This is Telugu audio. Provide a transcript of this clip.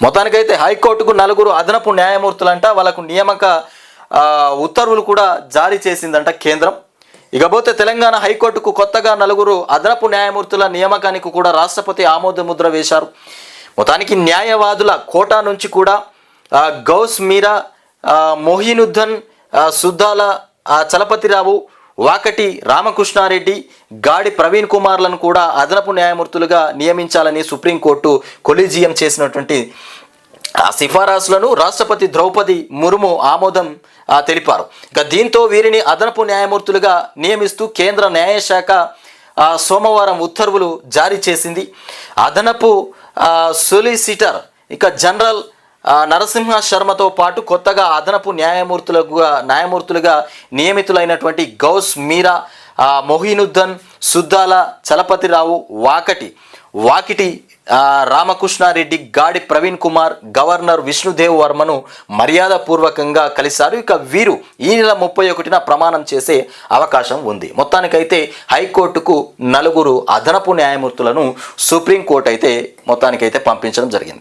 మొత్తానికైతే హైకోర్టుకు నలుగురు అదనపు న్యాయమూర్తులంట వాళ్ళకు నియామక ఉత్తర్వులు కూడా జారీ చేసిందంట కేంద్రం. ఇకపోతే తెలంగాణ హైకోర్టుకు కొత్తగా నలుగురు అదనపు న్యాయమూర్తుల నియామకానికి కూడా రాష్ట్రపతి ఆమోద ముద్ర వేశారు. మొత్తానికి న్యాయవాదుల కోటా నుంచి కూడా గౌస్ మీరా మోహినుద్దన్ మొహినుద్దన్ సుద్దాల చలపతిరావు వాకటి రామకృష్ణారెడ్డి గాడి ప్రవీణ్ కుమార్లను కూడా అదనపు న్యాయమూర్తులుగా నియమించాలని సుప్రీంకోర్టు కొలీజియం చేసినటువంటి ఆ సిఫారసులను రాష్ట్రపతి ద్రౌపది ముర్ము ఆమోదం తెలిపారు. ఇక దీంతో వీరిని అదనపు న్యాయమూర్తులుగా నియమిస్తూ కేంద్ర న్యాయశాఖ సోమవారం ఉత్తర్వులు జారీ చేసింది. అదనపు సొలిసిటర్ ఇక జనరల్ నరసింహ శర్మతో పాటు కొత్తగా అదనపు న్యాయమూర్తులుగా న్యాయమూర్తులుగా నియమితులైనటువంటి గౌస్ మీరా మొహీనుద్దన్ మొహినుద్దన్ సుద్దాల చలపతిరావు వాకటి. వాకిటి రామకృష్ణారెడ్డి గాడి ప్రవీణ్ కుమార్ గవర్నర్ విష్ణుదేవ్ వర్మను మర్యాదపూర్వకంగా కలిశారు. ఇక వీరు ఈ నెల ముప్పై ఒకటిన ప్రమాణం చేసే అవకాశం ఉంది. మొత్తానికైతే హైకోర్టుకు నలుగురు అదనపు న్యాయమూర్తులను సుప్రీంకోర్టు అయితే మొత్తానికైతే పంపించడం జరిగింది.